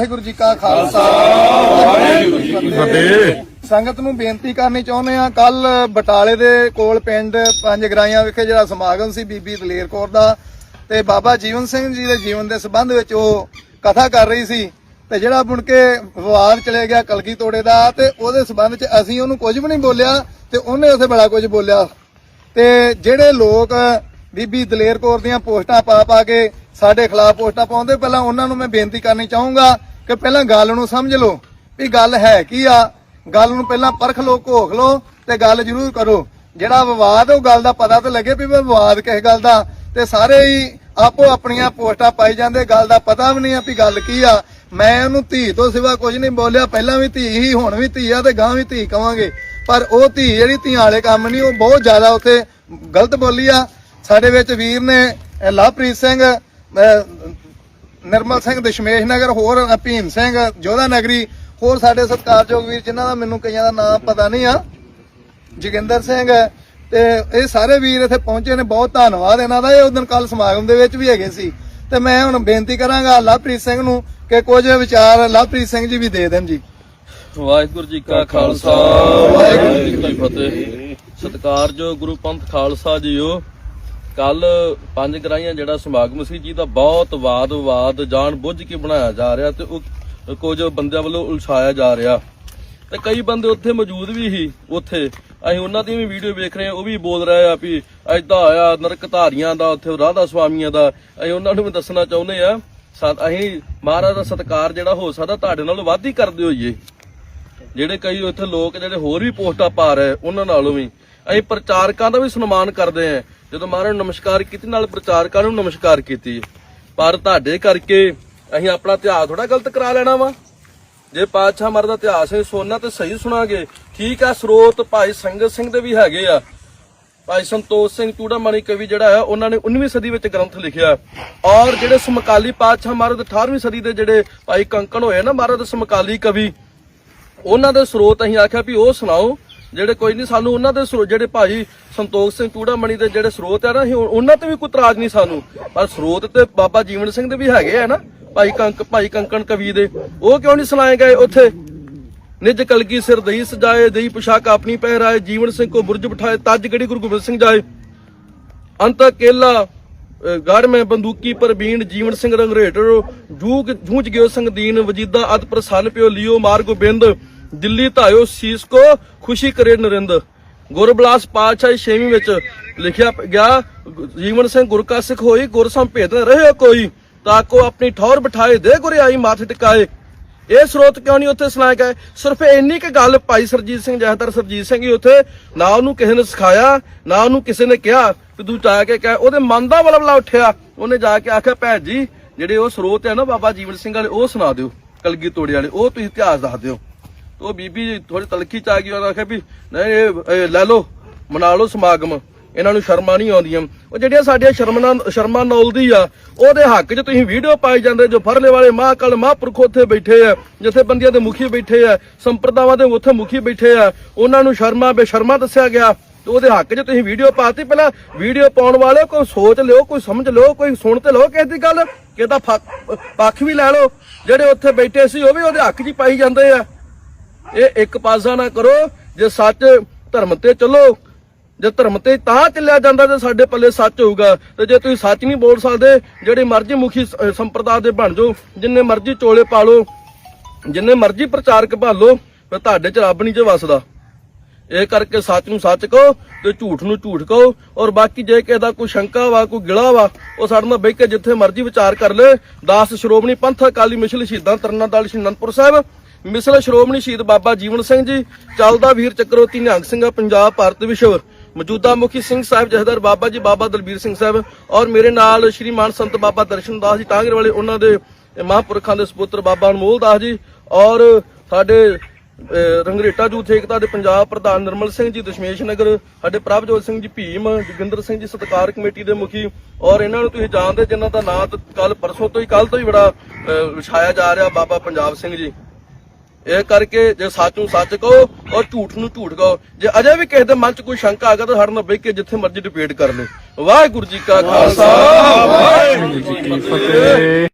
ਵਾਹਿਗੁਰੂ ਜੀ ਕਾ ਖਾਲਸਾ। ਵਾਹਿਗੁਰੂ ਜੀ ਕੀ ਫਤਿਹ। ਸੰਗਤ ਨੂੰ ਬੇਨਤੀ ਕਰਨੀ ਚਾਹੁੰਦੇ ਆ ਕੱਲ ਬਟਾਲੇ ਦੇ ਕੋਲ ਪਿੰਡ ਪੰਜ ਗਰਾਈਆਂ ਵਿਖੇ ਜਿਹੜਾ ਸਮਾਗਮ ਸੀ ਬੀਬੀ ਦਲੇਰ ਕੌਰ ਦਾ ਤੇ ਬਾਬਾ ਜੀਵਨ ਸਿੰਘ ਜੀ ਦੇ ਜੀਵਨ ਦੇ ਸੰਬੰਧ ਵਿੱਚ ਉਹ ਕਥਾ ਕਰ ਰਹੀ ਸੀ ਤੇ ਜਿਹੜਾ ਮੁੜ ਕੇ ਵਿਵਾਦ ਚਲੇ ਗਿਆ ਕਲਗੀ ਤੋੜੇ ਦਾ ਤੇ ਉਹਦੇ ਸੰਬੰਧ ਚ ਅਸੀਂ ਉਹਨੂੰ ਕੁਝ ਵੀ ਨਹੀਂ ਬੋਲਿਆ ਤੇ ਉਹਨੇ ਉਥੇ ਬੜਾ ਕੁਝ ਬੋਲਿਆ। ਤੇ ਜਿਹੜੇ ਲੋਕ ਬੀਬੀ ਦਲੇਰ ਕੌਰ ਦੀਆਂ ਪੋਸਟਾਂ ਪਾ ਪਾ ਕੇ ਸਾਡੇ ਖਿਲਾਫ ਪੋਸਟਾਂ ਪਾਉਂਦੇ ਪਹਿਲਾਂ ਉਹਨਾਂ ਨੂੰ ਮੈਂ ਬੇਨਤੀ ਕਰਨੀ ਚਾਹੂੰਗਾ ਕਿ ਪਹਿਲਾਂ ਗੱਲ ਨੂੰ ਸਮਝ ਲਓ ਵੀ ਗੱਲ ਹੈ ਕੀ ਆ? ਗੱਲ ਨੂੰ ਪਹਿਲਾਂ ਪਰਖ ਲਓ, ਘੋਖ ਲਓ ਤੇ ਗੱਲ ਜ਼ਰੂਰ ਕਰੋ। ਜਿਹੜਾ ਵਿਵਾਦ ਉਹ ਗੱਲ ਦਾ ਪਤਾ ਤਾਂ ਲੱਗੇ ਵੀ ਵਿਵਾਦ ਕਿਸ ਗੱਲ ਦਾ। ਤੇ ਸਾਰੇ ਹੀ ਆਪੋ ਆਪਣੀਆਂ ਪੋਸਟਾਂ ਪਾਈ ਜਾਂਦੇ, ਗੱਲ ਦਾ ਪਤਾ ਵੀ ਨਹੀਂ ਆ ਵੀ ਗੱਲ ਕੀ ਆ। ਮੈਂ ਉਹਨੂੰ ਧੀ ਤੋਂ ਸਿਵਾ ਕੁਝ ਨਹੀਂ ਬੋਲਿਆ, ਪਹਿਲਾਂ ਵੀ ਧੀ ਹੀ, ਹੁਣ ਵੀ ਧੀ ਆ ਤੇ ਗਾਂ ਵੀ ਧੀ ਕਵਾਂਗੇ। ਪਰ ਉਹ ਧੀ ਜਿਹੜੀ ਧੀਆਂ ਵਾਲੇ ਕੰਮ ਨਹੀਂ, ਉਹ ਬਹੁਤ ਜ਼ਿਆਦਾ ਉੱਥੇ ਗਲਤ ਬੋਲੀ ਆ। ਸਾਡੇ ਵਿੱਚ ਵੀਰ ਨੇ ਲਵਪ੍ਰੀਤ ਸਿੰਘ, ਅਹ ਨਿਰਮਲ ਸਿੰਘ ਦਸ਼ਮੇਸ਼ ਨਗਰ, ਹੋਰ ਭੀਮ ਸਿੰਘ, ਜੋਧਾ ਨਗਰੀ, ਹੋਰ ਸਾਡੇ ਸਤਿਕਾਰਯੋਗ ਵੀਰ ਜਿਨ੍ਹਾਂ ਦਾ ਮੈਨੂੰ ਕਈਆਂ ਦਾ ਨਾਮ ਪਤਾ ਨਹੀਂ ਆ, ਜੋਗਿੰਦਰ ਸਿੰਘ ਤੇ ਇਹ ਸਾਰੇ ਵੀਰ ਇੱਥੇ ਪਹੁੰਚੇ ਨੇ, ਬਹੁਤ ਧੰਨਵਾਦ ਇਹਨਾਂ ਦਾ, ਇਹ ਉਦੋਂ ਕੱਲ ਸਮਾਗਮ ਦੇ ਵਿੱਚ ਵੀ ਹੈਗੇ ਸੀ। ਤੇ ਮੈਂ ਹੁਣ ਬੇਨਤੀ ਕਰਾਂਗਾ ਲਵਪ੍ਰੀਤ ਸਿੰਘ ਨੂੰ ਕਿ ਕੁਝ ਵਿਚਾਰ ਲਵਪ੍ਰੀਤ ਸਿੰਘ ਜੀ ਵੀ ਦੇ ਦੇਣ ਜੀ। ਵਾਹਿਗੁਰੂ ਜੀ ਕਾ ਖਾਲਸਾ, ਵਾਹਿਗੁਰੂ ਜੀ ਕੀ ਫਤਿਹ। ਸਤਿਕਾਰਯੋਗ ਗੁਰੂ ਪੰਥ ਖਾਲਸਾ ਜੀਓ ਕੱਲ ਪੰਜ ਗਰਾਈਆਂ ਜਿਹੜਾ ਸਮਾਗਮ ਸੀ ਜੀ ਦਾ ਬਹੁਤ ਵਾਦ ਵਿਵਾਦ ਜਾਣ ਬੁੱਝ ਕੇ ਬਣਾਇਆ ਜਾ ਰਿਹਾ ਤੇ ਉਹ ਕੁਝ ਬੰਦਿਆਂ ਵੱਲੋਂ ਉਲਝਾਇਆ ਜਾ ਰਿਹਾ। ਤੇ ਕਈ ਬੰਦੇ ਉੱਥੇ ਮੌਜੂਦ ਵੀ ਸੀ ਉੱਥੇ। ਅਸੀਂ ਉਹਨਾਂ ਦੀ ਵੀ ਵੀਡੀਓ ਵੇਖ ਰਹੇ ਹਾਂ, ਉਹ ਵੀ ਬੋਲ ਰਹੇ ਆ ਵੀ ਐਦਾਂ ਆਇਆ ਨਰਕ ਧਾਰੀਆਂ ਦਾ, ਉੱਥੇ ਰਾਧਾ ਸੁਆਮੀਆਂ ਦਾ। ਅਸੀਂ ਉਹਨਾਂ ਨੂੰ ਵੀ ਦੱਸਣਾ ਚਾਹੁੰਦੇ ਆ ਅਸੀਂ ਮਹਾਰਾਜ ਦਾ ਸਤਿਕਾਰ ਜਿਹੜਾ ਹੋ ਸਕਦਾ ਤੁਹਾਡੇ ਨਾਲੋਂ ਵੱਧ ਹੀ ਕਰਦੇ ਹੋਈਏ। ਜਿਹੜੇ ਕਈ ਉੱਥੇ ਲੋਕ ਜਿਹੜੇ ਹੋਰ ਵੀ ਪੋਸਟਾਂ ਪਾ ਰਹੇ, ਉਹਨਾਂ ਨਾਲੋਂ ਵੀ। ਅਸੀਂ ਪ੍ਰਚਾਰਕਾਂ ਦਾ ਵੀ ਸਨਮਾਨ ਕਰਦੇ ਆਂ ਜਦੋਂ ਮਹਾਰਾਜ ਨੂੰ ਨਮਸਕਾਰ ਕੀਤੀ, ਨਾਲ ਪ੍ਰਚਾਰਕਾਂ ਨੂੰ ਨਮਸਕਾਰ ਕੀਤੀ। ਪਰ ਤੁਹਾਡੇ ਕਰਕੇ ਅਸੀਂ ਆਪਣਾ ਇਤਿਹਾਸ ਥੋੜਾ ਗਲਤ ਕਰਾ ਲੈਣਾ ਵਾ। ਜੇ ਪਾਤਸ਼ਾਹ ਮਰ ਦਾ ਇਤਿਹਾਸ ਹੈ ਸੁਣਨਾ ਤੇ ਸਹੀ ਸੁਣਾਗੇ, ਠੀਕ ਆ ਸਰੋਤ ਭਾਈ ਸੰਗਤ ਸਿੰਘ ਦੇ ਵੀ ਹੈਗੇ ਆ। ਭਾਈ ਸੰਤੋਖ ਸਿੰਘ ਚੂੜਾਮਣੀ ਕਵੀ ਜਿਹੜਾ ਹੈ, ਉਹਨਾਂ ਨੇ 19ਵੀਂ ਸਦੀ ਵਿੱਚ ਗ੍ਰੰਥ ਲਿਖਿਆ। ਔਰ ਜਿਹੜੇ ਸਮਕਾਲੀ ਪਾਤਸ਼ਾਹ ਮਹਾਰਾਜ 18ਵੀਂ ਸਦੀ ਦੇ ਜਿਹੜੇ ਭਾਈ ਕੰਕਣ ਹੋਏ ਨਾ ਮਹਾਰਾਜ ਦੇ ਸਮਕਾਲੀ ਕਵੀ, ਉਹਨਾਂ ਦੇ ਸਰੋਤ ਅਸੀਂ ਆਖਿਆ ਵੀ ਉਹ ਸੁਣਾਓ। ਜਿਹੜੇ ਕੋਈ ਨਹੀਂ, ਸਾਨੂੰ ਉਹਨਾਂ ਦੇ ਜਿਹੜੇ ਭਾਈ ਸੰਤੋਖ ਸਿੰਘ ਚੂੜਾਮਣੀ ਦੇ ਜਿਹੜੇ ਸਰੋਤ ਆ ਨਾ ਉਹਨਾਂ ਤੇ ਵੀ ਕੋਈ ਇਤਰਾਜ਼ ਨਹੀਂ ਸਾਨੂੰ। ਪਰ ਸਰੋਤ ਤੇ ਬਾਬਾ ਜੀਵਨ ਸਿੰਘ ਦੇ ਵੀ ਹੈਗੇ ਆ ਨਾ, ਭਾਈ ਕੰਕ, ਭਾਈ ਕੰਕਣ ਕਵੀ ਦੇ, ਉਹ ਕਿਉਂ ਨਹੀਂ ਸੁਣਾਏ ਗਏ ਉੱਥੇ? ਨਿਜ ਕਲਗੀ ਸਿਰ ਦਈ ਸਜਾਏ, ਦਈ ਪੁਸ਼ਾਕ ਆਪਣੀ ਪਹਿਰਾਏ, ਜੀਵਨ ਸਿੰਘ ਕੋ ਬੁਰਜ ਬਿਠਾਏ, ਤਜ ਗੜੀ ਗੁਰੂ ਗੋਬਿੰਦ ਸਿੰਘ ਜਾਏ। ਅੰਤ ਕੇਲਾ ਗੜ ਮੈਂ ਬੰਦੂਕੀ ਪਰ ਜੀਵਨ ਸਿੰਘ ਰੰਗਰੇਟਰ, ਜੂਗ ਜੂਝ ਗਿਓ ਸੰਗ ਵਜੀਦਾ ਅਤ ਪ੍ਰਸੰਨ ਪਿਓ ਲਿਓ ਮਾਰ ਗੋਬਿੰਦ। ਦਿੱਲੀ ਧਾਇਓ ਸੀਸ ਕੋ ਖੁਸ਼ੀ ਕਰੇ ਨਰਿੰਦ ਗੁਰਬਲਾਸ ਪਾਤਸ਼ਾਹੀ ਛੇਵੀਂ ਵਿੱਚ ਲਿਖਿਆ ਗਿਆ, ਜੀਵਨ ਸਿੰਘ ਗੁਰ ਕਾ ਸਿੱਖ ਹੋਈ, ਗੁਰ ਸੰਭੇਦ ਨ ਰਹਿਓ ਕੋਈ ਤਾਕੋ ਆਪਣੀ ਠੌਰ ਬਿਠਾਏ, ਦੇ ਗੁਰੇ ਆਈ ਮਾਥ ਟਿਕਾਏ। ਇਹ ਸਰੋਤ ਕਿਉਂ ਨਹੀਂ ਉੱਥੇ ਸੁਣਾਇਆ ਗਿਆ? ਸਿਰਫ ਇੰਨੀ ਕੁ ਗੱਲ ਭਾਈ ਸਰਜੀਤ ਸਿੰਘ ਜਹਦਰ ਸਰਜੀਤ ਸਿੰਘ ਹੀ ਉੱਥੇ ਨਾ ਉਹਨੂੰ ਕਿਸੇ ਨੇ ਸਿਖਾਇਆ, ਨਾ ਉਹਨੂੰ ਕਿਸੇ ਨੇ ਕਿਹਾ ਕਿ ਤੂੰ ਜਾ ਕੇ ਕਹਿ, ਉਹਦੇ ਮਨ ਦਾ ਬਲਬਲਾ ਉੱਠਿਆ। ਉਹਨੇ ਜਾ ਕੇ ਆਖਿਆ, ਭੈਣ ਜੀ, ਜਿਹੜੇ ਉਹ ਸਰੋਤ ਹੈ ਨਾ ਬਾਬਾ ਜੀਵਨ ਸਿੰਘ ਵਾਲੇ, ਉਹ ਸੁਣਾ ਦਿਓ, ਕਲਗੀ ਤੋੜੇ ਵਾਲੇ, ਉਹ ਤੁਸੀਂ ਇਤਿਹਾਸ ਦੱਸ ਦਿਓ। ਉਹ ਬੀਬੀ ਥੋੜੀ ਤਲਖੀ ਚ ਆ ਗਈ, ਉਹਨੇ ਆਖਿਆ ਵੀ ਨਹੀਂ ਲੈ ਲਓ, ਮਨਾ ਲਓ ਸਮਾਗਮ। ਇਹਨਾਂ ਨੂੰ ਸ਼ਰਮਾਂ ਨਹੀਂ ਆਉਂਦੀਆਂ। ਉਹ ਜਿਹੜੀਆਂ ਸਾਡੀਆਂ ਸ਼ਰਮਨਾ, ਸ਼ਰਮਾਂ ਨੌਲਦੀ ਆ, ਉਹਦੇ ਹੱਕ 'ਚ ਤੁਸੀਂ ਵੀਡੀਓ ਪਾਈ ਜਾਂਦੇ ਜੋ ਫਰਲੇ ਵਾਲੇ ਮਹਾਕਾਲ, ਮਹਾਂਪੁਰਖ ਉੱਥੇ ਬੈਠੇ ਆ ਜਿੱਥੇ ਬੰਦੀਆਂ ਦੇ ਮੁਖੀ ਬੈਠੇ ਆ, ਸੰਪਰਦਾਵਾਂ ਦੇ ਉੱਥੇ ਮੁਖੀ ਬੈਠੇ ਆ, ਉਹਨਾਂ ਨੂੰ ਸ਼ਰਮਾ, ਬੇਸ਼ਰਮਾ ਦੱਸਿਆ ਗਿਆ। ਤੇ ਉਹਦੇ ਹੱਕ 'ਚ ਤੁਸੀਂ ਵੀਡੀਓ ਪਾਤੀ ਪਹਿਲਾਂ, ਵੀਡੀਓ ਪਾਉਣ ਵਾਲੇ ਕੋਈ ਸੋਚ ਲਿਓ, ਕੋਈ ਸਮਝ ਲਿਓ, ਕੋਈ ਸੁਣ ਤੇ ਲਓ ਕਿਸੇ ਦੀ ਗੱਲ ਕਿਹਦਾ ਪੱਖ ਵੀ ਲੈ ਲਓ। ਜਿਹੜੇ ਉੱਥੇ ਬੈਠੇ ਸੀ, ਉਹ ਵੀ ਉਹਦੇ ਹੱਕ 'ਚ ਹੀ ਪਾਈ ਜਾਂਦੇ ਆ। ਇਹ ਇੱਕ ਪਾਸਾ ਨਾ ਕਰੋ, ਜੇ ਸੱਚ ਧਰਮ ਤੇ ਚੱਲੋ, ਜੇ ਧਰਮ ਤੇ ਤਾਂ ਚੱਲਿਆ ਜਾਂਦਾ ਤੇ ਸਾਡੇ ਪੱਲੇ ਸੱਚ ਹੋਊਗਾ। ਤੇ ਜੇ ਤੁਸੀਂ ਸੱਚ ਨਹੀਂ ਬੋਲ ਸਕਦੇ, ਜਿਹੜੇ ਮਰਜ਼ੀ ਮੁਖੀ ਸ- ਦੇ ਬਣ ਜਾਓ, ਜਿੰਨੇ ਮਰਜ਼ੀ ਚੋਲੇ ਪਾ ਲਓ, ਜਿੰਨੇ ਮਰਜ਼ੀ ਪ੍ਰਚਾਰਕ ਭਾਲੋ ਫਿਰ ਤੁਹਾਡੇ ਚ ਰੱਬ ਨਹੀਂ ਜੇ ਵਸਦਾ। ਇਹ ਕਰਕੇ ਸੱਚ ਨੂੰ ਸੱਚ ਕਹੋ ਤੇ ਝੂਠ ਨੂੰ ਝੂਠ ਕਹੋ, ਔਰ ਬਾਕੀ ਜੇ ਕਿਸੇ ਦਾ ਕੋਈ ਸ਼ੰਕਾ ਵਾ, ਕੋਈ ਗਿਲਾ ਵਾ, ਉਹ ਸਾਡੇ ਨਾਲ ਬਹਿ ਕੇ ਜਿੱਥੇ ਮਰਜ਼ੀ ਵਿਚਾਰ ਕਰ ਲੈ। ਦਾਸ ਸ਼੍ਰੋਮਣੀ ਪੰਥ ਅਕਾਲੀ ਮਿਸ਼ਲ ਸ਼ਹੀਦਾਂ ਤਰਨਾ ਦਲ ਸ਼੍ਰੀ ਅਨੰਦਪੁਰ ਸਾਹਿਬ ਮਿਸਲ ਸ਼੍ਰੋਮਣੀ ਸ਼ਹੀਦ ਬਾਬਾ ਜੀਵਨ ਸਿੰਘ ਜੀ, ਚੱਲਦਾ ਵੀਰ ਚੱਕਰੋਤੀ ਨਿਹੰਗ ਸਿੰਘਾ ਪੰਜਾਬ ਭਾਰਤ ਵਿਸ਼ਵ। ਮੌਜੂਦਾ ਮੁਖੀ ਸਿੰਘ ਸਾਹਿਬ ਜਹਦਰ ਬਾਬਾ ਜੀ, ਬਾਬਾ ਦਲਬੀਰ ਸਿੰਘ ਸਾਹਿਬ ਔਰ ਮੇਰੇ ਨਾਲ ਸ਼੍ਰੀਮਾਨ ਸੰਤ ਬਾਬਾ ਦਰਸ਼ਨ ਜੀ ਟਾਂਗਰ ਵਾਲੇ ਉਹਨਾਂ ਦੇ ਮਹਾਂਪੁਰਖਾਂ ਦੇ ਸੁਪੁੱਤਰ ਬਾਬਾ ਅਨਮੋਲ ਦਾਸ ਜੀ ਔਰ ਸਾਡੇ ਰੰਗਰੇਟਾ ਜੂਥ ਏਕਤਾ ਦੇ ਪੰਜਾਬ ਪ੍ਰਧਾਨ ਨਿਰਮਲ ਸਿੰਘ ਜੀ, ਦਸ਼ਮੇਸ਼ ਨਗਰ, ਸਾਡੇ ਪ੍ਰਭਜੋਤ ਸਿੰਘ ਜੀ, ਭੀਮ, ਜੋਗਿੰਦਰ ਸਿੰਘ ਜੀ, ਸਤਕਾਰ ਕਮੇਟੀ ਦੇ ਮੁਖੀ ਔਰ ਇਹਨਾਂ ਨੂੰ ਤੁਸੀਂ ਜਾਣਦੇ ਜਿਨ੍ਹਾਂ ਦਾ ਨਾਂ ਕੱਲ ਪਰਸੋਂ ਤੋਂ ਹੀ ਕੱਲ ਤੋਂ ਹੀ ਬੜਾ ਵਿਛਾਇਆ ਜਾ ਰਿਹਾ ਬਾਬਾ ਪੰਜਾਬ ਸਿੰਘ ਜੀ। ਇਹ ਕਰਕੇ ਜੇ ਸੱਚ ਨੂੰ ਸੱਚ ਕਹੋ ਔਰ ਝੂਠ ਨੂੰ ਝੂਠ ਕਹੋ। ਜੇ ਅਜੇ ਵੀ ਕਿਸੇ ਦੇ ਮਨ 'ਚ ਕੋਈ ਸ਼ੰਕਾ ਆ ਗਿਆ ਤਾਂ ਸਾਡੇ ਨਾਲ ਬਹਿ ਕੇ ਜਿੱਥੇ ਮਰਜ਼ੀ ਡਿਬੇਟ ਕਰ ਲਓ। ਵਾਹਿਗੁਰੂ ਜੀ ਕਾ ਖਾਲਸਾ। ਵਾਹਿਗੁਰੂ ਜੀ ਕੀ ਫਤਿਹ।